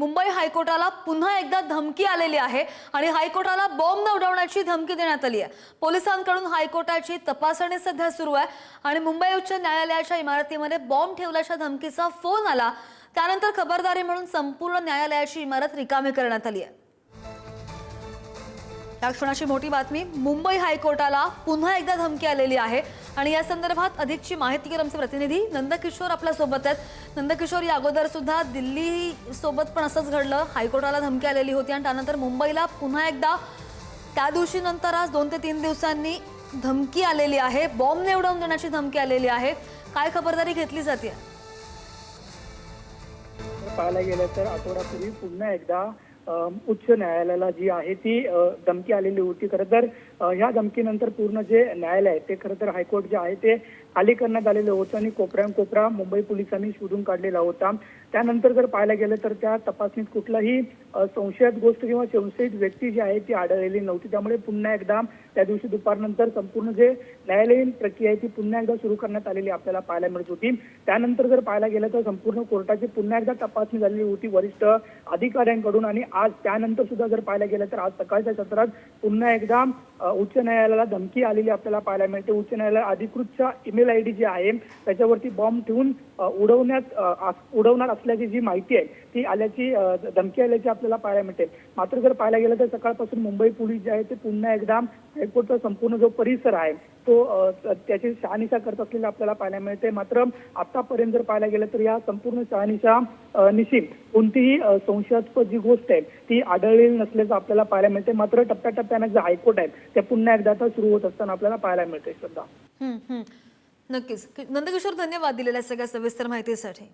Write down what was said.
मुंबई हायकोर्टाला पुन्हा एकदा धमकी आलेली आहे आणि हायकोर्टाला बॉम्ब न उडवण्याची धमकी देण्यात आली आहे. पोलिसांकडून हायकोर्टाची तपासणी सध्या सुरू आहे आणि मुंबई उच्च न्यायालयाच्या इमारतीमध्ये बॉम्ब ठेवल्याच्या धमकीचा फोन आला. त्यानंतर खबरदारी म्हणून संपूर्ण न्यायालयाची इमारत रिकामी करण्यात आली आहे. या क्षणाची मोठी बातमी मुंबई हायकोर्टाला पुन्हा एकदा धमकी आलेली आहे. आणि या संदर्भात अधिकची माहिती आमचे प्रतिनिधी नंदकिशोर आपल्यासोबत आहेत. नंदकिशोर या अगोदर सुद्धा दिल्ली सोबत पण असंच घडलं. हायकोर्टाला धमकी आलेली होती आणि त्यानंतर मुंबईला पुन्हा एकदा त्या दिवशी नंतर आज दोन ते तीन दिवसांनी धमकी आलेली आहे. बॉम्ब उडवून देण्याची धमकी आलेली आहे. काय खबरदारी घेतली जाते? पाहायला गेलं तर आठवड्यापूर्वी पुन्हा एकदा उच्च न्यायालयाला जी आहे ती धमकी आलेली होती. खरं तर ह्या धमकीनंतर पूर्ण जे न्यायालय आहे ते खरं तर हायकोर्ट जे आहे ते खाली करण्यात आलेलं होतं आणि कोपऱ्यान कोपरा मुंबई पोलिसांनी शोधून काढलेला होता. त्यानंतर जर पाहायला गेलं तर त्या तपासणीत कुठलाही संशयित गोष्ट किंवा संशयित व्यक्ती जी आहे ती आढळलेली नव्हती. त्यामुळे पुन्हा एकदा त्या दिवशी दुपारनंतर संपूर्ण जे न्यायालयीन प्रक्रिया आहे ती पुन्हा एकदा सुरू करण्यात आलेली आपल्याला पाहायला मिळत होती. त्यानंतर जर पाहायला गेलं तर संपूर्ण कोर्टाची पुन्हा एकदा तपासणी झालेली होती वरिष्ठ अधिकाऱ्यांकडून आणि आज त्यानंतर सुद्धा जर पाहायला गेलं तर आज सकाळच्या सत्रात पुन्हा एकदा उच्च न्यायालयाला धमकी आलेली आपल्याला पाहायला मिळते. उच्च न्यायालय अधिकृतच्या ईमेल आय डी जी आहे. त्याच्यावरती बॉम्ब ठेवून उडवण्यात उडवणार असल्याची जी माहिती आहे ती आल्याची धमकी आल्याची आपल्याला पाहायला मिळते. मात्र जर पाहायला गेलं तर सकाळपासून मुंबई पोलीस जे आहे ते पुन्हा एकदा हायकोर्टचा संपूर्ण जो परिसर आहे तो त्याची शहानिशा करत असलेला आपल्याला पाहायला मिळते. मात्र आतापर्यंत जर पाहायला गेलं तर या संपूर्ण शहानिशा निशी कोणतीही संशयास्पद जी गोष्ट आहे ती आढळलेली नसल्याचं आपल्याला पाहायला मिळते. मात्र टप्प्याटप्प्याने जे हायकोर्ट आहे ते पुन्हा एकदा आता सुरू होत असताना आपल्याला पाहायला मिळते. श्रद्धा. नक्कीच. नंदकिशोर धन्यवाद दिलेल्या सगळ्या सविस्तर माहितीसाठी.